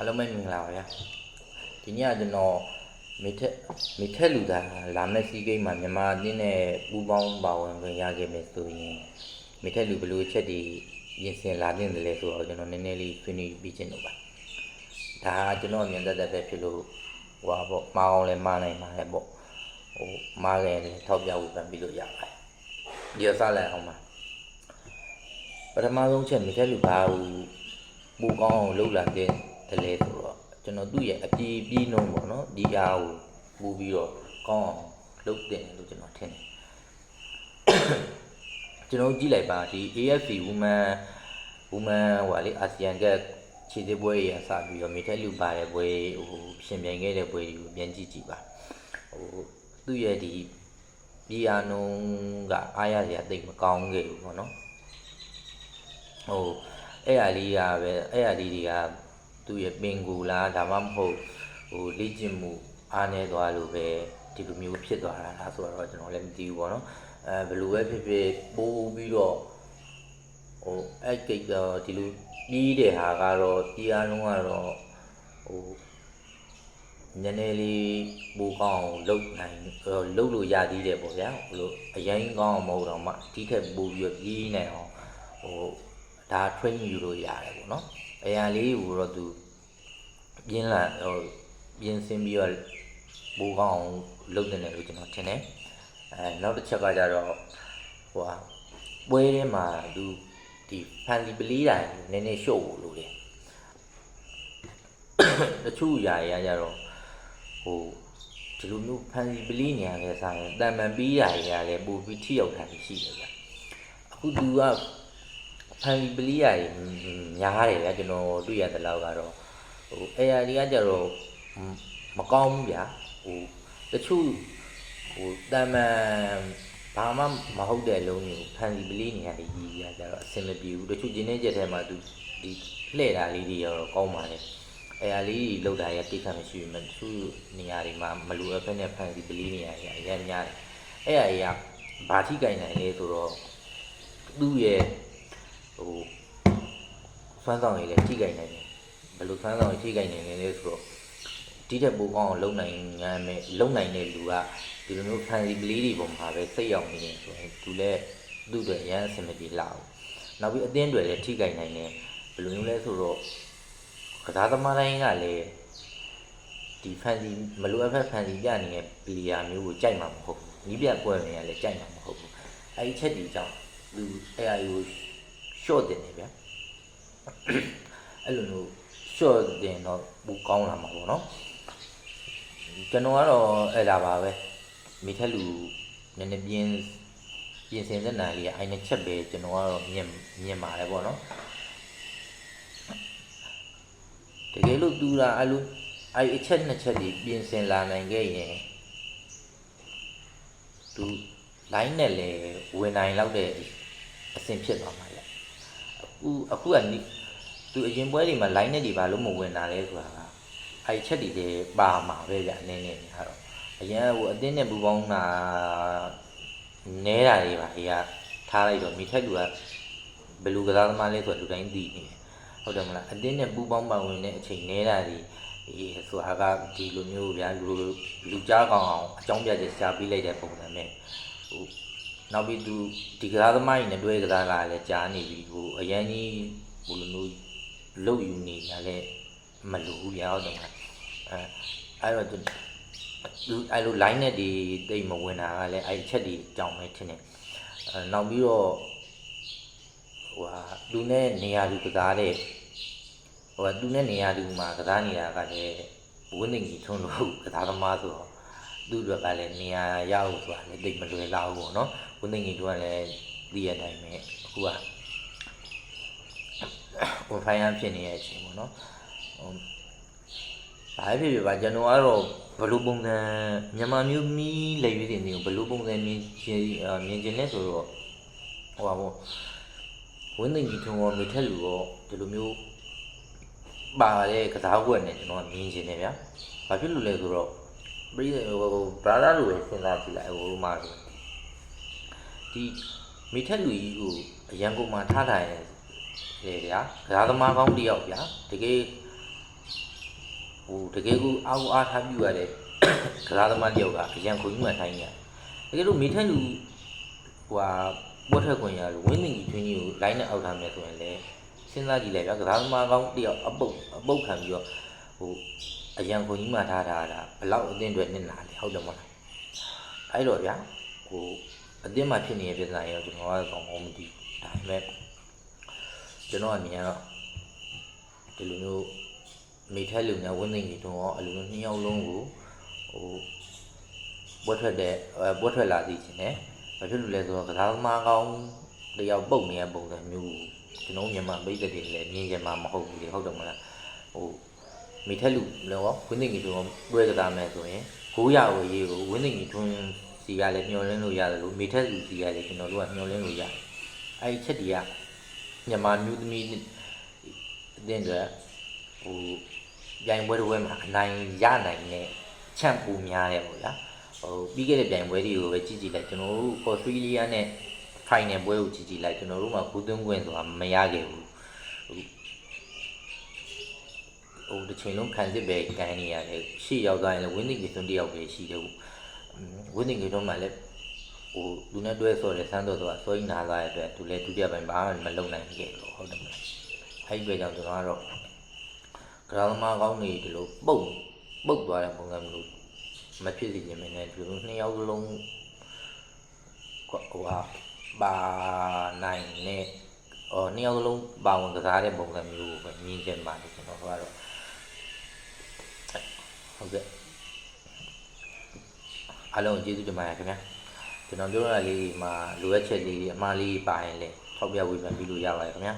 အားလုံးပဲမင်္ဂလာပါဗျာဒီနေ့ကကျွန်တော်မိထက်မိထက်လူသားလာမယ့်စီးကိန်းမှာမြန်မာအင်းနဲ့ပူပေါင်းပါဝင်ခွင့်ရခဲ့မယ်ဆိုရင်မိထက်လူဘယ်လိုအချက်တွေပြင်ဆင်လာတင်တယ်လဲဆိုတော့ကျွန်တော်နည်းနည်းလေးဆွေးနွေးပြီးခြင်းတော့ပါဒါကကျွန်တော်အမြင်သက်သက်ပဲဖြစ်လို့ဟိုပါပေါ့မအောင်လဲမနိုင်ပါနဲ့ပေါ့ဟိုမားခဲ့တယ်ထောက်ပြဝေဖန်ပြီးလို့ရပါတယ်ဒီအစားလိုက်အောင်ပါပထမဆုံးချက်မိထက်လူဘာကိုပူကောင်းအောင်လှုပ်လာတဲ့ တလဲဆိုတော့ကျွန်တော်သူ့ရဲ့အပြေးပြေးနှုံးပေါ့နော်ဒီအားကိုပူပြီးတော့ကောင်းအောင်လှုပ်တင်တယ်လို့ကျွန်တော်ထင်တယ်ကျွန်တော်ကြည့်လိုက်ပါဒီ AFC Women Women ဟိုဟာလေအာဆီယံကခြေသေးပွဲရအစပြီးတော့မိထက်လူပါတဲ့ပွဲဟိုရှင်ပြိုင်ခဲ့တဲ့ပွဲတွေကိုပြန်ကြည့်ကြည့်ပါဟိုသူ့ရဲ့ဒီပြည်အာနုံကအားရစရာတိတ်မကောင်းခဲ့ဘူးပေါ့နော်ဟိုအဲ့အလေးကပဲအဲ့အလေးတွေက သူ့ရဲ့ပင်ကူလားဒါမှမဟုတ်ဟိုလေ့ကျင့်မှုအားနေသွားလို့ပဲဒီလိုမျိုးဖြစ်သွားတာလားဆိုတော့ကျွန်တော်လည်းမသိဘူးပေါ့နော်အဲဘယ်လိုပဲဖြစ်ဖြစ်ပိုးပြီးတော့ဟိုအဲ့ကိစ္စဒီလိုပြီးတဲ့ဟာကတော့တရားလုံးကတော့ဟိုနည်းနည်းလေးပူကောင်းအောင်လုပ်နိုင်လုပ်လို့ရသေးတယ်ပေါ့ဗျာဘလို့အရင်ကောင်းအောင်မဟုတ်တော့မှဒီထက်ပူပြီးတော့ပြီးနိုင်အောင်ဟိုဒါ train ယူလို့ရတယ်ပေါ့နော်အရာလေးကိုတော့သူ ပြင်းလာဟိုပြင်းစင်းပြီးတော့ပူကောင်းအောင်လုပ်နေတယ်လို့ကျွန်တော်ထင်တယ်အဲနောက်တစ်ချက်ကကြတော့ဟိုဟာပွဲထဲမှာသူဒီဖန်စီပလီးတာနည်းနည်းရှုပ်ဖို့လိုတယ်တချို့ຢာရကြတော့ဟိုဒီလိုမျိုးဖန်စီပလီးနေရတဲ့ဆိုင်တန်မှန်ပြီးတာရလည်းပို့ပြီးထိရောက်တာရှိတယ်ဗျအခုသူကဖန်စီပလီးရများတယ်ဗျကျွန်တော်တွေ့ရတဲ့လောက်ကတော့ ဟို AR ကကြတော့မကောင်းဘူးဗျဟိုတချို့ဟိုတန်မှန်ဘာမှမဟုတ်တဲ့လုံးမျိုးဖန်စီပလီးနေရတယ်ကြီးရကြတော့အဆင်မပြေဘူးတချို့ဂျင်းနေချက်ထဲမှာသူဒီလှည့်တာလေးတွေရောကောင်းပါလေအဲအလေးကြီးလောက်တာရတိတ်ခါမရှိဘူးမသူနေရာတွေမှာမလိုအပ်ဖက်နဲ့ဖန်စီပလီးနေရရအရင်များတယ်အဲ့အရာဘာထိကြိုင်နိုင်လဲဆိုတော့သူ့ရဲ့ဟိုစွမ်းဆောင်ရည်လည်းထိကြိုင်နိုင်တယ် ဘယ်လိုစွမ်းဆောင်ရည်ထိကြိုင်နိုင်လဲလဲဆိုတော့ဒီတဲ့ပိုကောင်းအောင်လုံနိုင်ငမ်းမဲ့လုံနိုင်တဲ့လူကဒီလိုမျိုးဖန်စီပလီးတွေပုံမှာပဲစိတ်ရောက်နေတယ်ဆိုရင်သူလည်းသူ့အတွက်ရမ်းအဆင်မပြေလောက်နောက်ပြီးအသင်းတွေလည်းထိကြိုင်နိုင်တယ်ဘယ်လိုမျိုးလဲဆိုတော့ကစားသမားတိုင်းကလည်းဒီဖန်စီမလိုအပ်ဖက်ဖန်စီပြနေတဲ့ပလီယာမျိုးကိုကြိုက်မှာမဟုတ်ဘူးနီးပြကွဲနေရလည်းကြိုက်မှာမဟုတ်ဘူးအဲဒီချက်ဒီကြောင့်သူအဲအယူရှော့တင်နေဗျာအဲ့လိုမျိုး ရှော့တင်တော့ဘူကောင်းလာမှာပေါ့နော်ကျွန်တော်ကတော့အဲ့ဒါပါပဲမိထက်လူနည်းနည်းပြင်းပြင်ဆင်တဲ့နိုင်လေးကအိုင်နှစ်ချက်ပဲကျွန်တော်ကတော့မြင်မြင်ပါတယ်ပေါ့နော်တကယ်လို့သူတာအဲ့လိုအဲ့အချက်နှစ်ချက်ကြီးပြင်ဆင်လာနိုင်ခဲ့ရင်သူ line နဲ့လေဝင်နိုင်လောက်တဲ့အဆင်ဖြစ်သွားမှာလေအခုအခုကနိ သူအရင်ပွဲတွေမှာ line နဲ့တွေဘာလို့မဝင်တာလဲဆိုတာကအဲ့ချက်တွေတွေပါမှာပဲဗျအနေနဲ့နေတော့အရင်ကဟိုအတင်းနဲ့ပူပေါင်းတာနဲတာတွေပါအေးကထားလိုက်တော့မိထက်လူကဘယ်လူကစားသမားလဲဆိုတော့လူတိုင်းသိနေတယ်ဟုတ်တယ်မလားအတင်းနဲ့ပူပေါင်းပါဝင်တဲ့အချိန်နဲတာတွေအေးဆိုတာကဒီလိုမျိုးဗျာလူလူကြားကောင်အောင်အကြောင်းပြချက်ရှားပေးလိုက်တဲ့ပုံစံနဲ့ဟိုနောက်ပြီးသူဒီကစားသမားကြီးနဲ့တွဲကစားလာလဲကြားနေပြီဟိုအရန်ကြီးဘလိုမျိုး လုတ်ယူနေရလဲမလို့ဘူးဗျာဟုတ်တယ်မလားအဲအဲ့တော့သူအဲ့လို line နဲ့ဒီတိတ်မဝင်တာကလည်းအဲ့ချက်ဒီကြောင်ပဲထင်တယ်အဲနောက်ပြီးတော့ဟိုဟာလူနဲ့နေရာလူကစားတဲ့ဟိုကသူနဲ့နေရာလူမှာကစားနေတာကလည်းဝင်းနေကြီးထုံးလို့ကစားသမားဆိုတော့သူ့အတွက်ကလည်းနေရာရဖို့ဆိုတာလည်းတိတ်မလွယ်လောက်ဘူးပေါ့နော်ဝင်းနေကြီးတို့ကလည်းသိရတိုင်းပဲအခုက ဟိုဖိုင်ရန်ဖြစ်နေတဲ့အချိန်ပေါ့နော်ဟိုဘာဖြစ်ဖြစ်ပါကျွန်တော်ကတော့ဘယ်လိုပုံစံမြန်မာမျိုးမီးလက်ရွေးတင်တွေကိုဘယ်လိုပုံစံမြင်ချင်အာမြင်ချင်လဲဆိုတော့ဟိုပါဘောဝင်းနေကြီးထုံရောမိထက်လူရောဒီလိုမျိုးပါတဲ့ကစားကွက်နဲ့ကျွန်တော်ကမြင်ချင်တယ်ဗျာဘာဖြစ်လို့လဲဆိုတော့ပြည်ဟိုဘရာသာလိုပဲစဉ်းစားကြည့်လိုက်ဟိုမှာဆိုဒီမိထက်လူကြီးကိုအရန်ကုန်မှာထားထားရင် လေဗျာကစားသမားကောင်းတစ်ယောက်ဗျာတကယ်ဟိုတကယ်ကိုအားကိုအားထားပြုရတဲ့ကစားသမားတယောက်ကအရန်ခုကြီးမှထိုင်းနေရတယ်တကယ်လို့မိထက်လူဟိုဟာပေါ်ထွက်ခွင့်ရလို့ဝင်းနေကြီးထွင်းကြီးကိုလိုင်းနဲ့အောက်ထားမယ်ဆိုရင်လည်းစဉ်းစားကြည့်လိုက်ဗျာကစားသမားကောင်းတယောက်အပုတ်အပုတ်ခံပြီးတော့ဟိုအရန်ခုကြီးမှထားထားတာဘလောက်အသင်းတွေနစ်နာလဲဟုတ်တယ်မဟုတ်လားအဲ့တော့ဗျာဟိုအသင်းမှာဖြစ်နေတဲ့ပြဿနာရောကျွန်တော်ကတော့ကောင်းကောင်းမသိဘူးဒါပေမဲ့ ကျွန်တော်အမြင်ကတော့ဒီလိုမျိုးမိထက်လူနဲ့ဝင်းသိင်ကြီးတို့ရောအလိုလိုနှစ်ယောက်လုံးကိုဟိုပွက်ထွက်တဲ့အဲပွက်ထွက်လာသည်ချင်းနဲ့ဘာဖြစ်လို့လဲဆိုတော့ကစားသမားကောင်းတယောက်ပုတ်နေတဲ့ပုံစံမျိုးကိုကျွန်တော်မြန်မာပြည်သက်တွေလည်းမြင်ကြမှာမဟုတ်ဘူးလေဟုတ်တယ်မလားဟိုမိထက်လူလည်းရောဝင်းသိင်ကြီးတို့ရောတွဲကစားမယ်ဆိုရင်900ဝေးရေးကိုဝင်းသိင်ကြီးထွန်းစီကလည်းမျောလင်းလို့ရတယ်လို့မိထက်လူစီကလည်းကျွန်တော်တို့ကမျောလင်းလို့ရတယ်အဲဒီချက်တည်းက မြန်မာမျိုးသမီးအတင်းတွေဟိုပြိုင်ပွဲတစ်ပွဲမှာအနိုင်ရနိုင်တဲ့ချန်ပူများတယ်ပေါ့ဗျာဟိုပြီးခဲ့တဲ့ပြိုင်ပွဲတွေကိုပဲကြည့်ကြည့်လိုက်ကျွန်တော်တို့အော်စတြေးလျနဲ့ final ပွဲကိုကြည့်ကြည့်လိုက်ကျွန်တော်တို့မှဂူသွင်းခွင့်ဆိုတာမရခဲ့ဘူးဟိုဟိုတစ်ချိန်လုံးခံစစ်ပဲကန်နေရတယ်ရှေ့ရောက်သွားရင်လည်းဝင်းနေကြီးသွင်းတစ်ယောက်ပဲရှိတယ်ဝင်းနေကြီးတော့မှလည်း ဟိုလူနဲ့တွဲဆော်တယ်ဆန်းတော့ဆိုတာစောကြီးနာလာတဲ့အတွက်သူလည်းဒုတိယပိုင်းဘာမှမလုပ်နိုင်ခဲ့ဘူးဟုတ်တယ်မလားအဲ့ဒီအတွက်ကြောင့်ကျွန်တော်ကတော့ကရာသမားကောင်းနေဒီလိုပုတ်ပုတ်သွားတဲ့ပုံစံမျိုးမဖြစ်စီခြင်းမနဲ့ဒီလိုနှစ်ယောက်လုံးဟိုဟာပါနိုင်နဲ့အော်နှစ်ယောက်လုံးပါဝင်ကစားတဲ့ပုံစံမျိုးကိုပဲမြင်ချင်ပါတယ်ကျွန်တော်ကတော့ဟုတ်ကဲ့အားလုံးကျေးဇူးတင်ပါတယ်ခင်ဗျာ ကျွန်တော်ပြောရတာလေးမှာလိုအပ်ချက်လေးတွေအမှားလေးပါရင်လည်းထောက်ပြဝေဖန်ပြီးလို့ရပါတယ်ခင်ဗျာ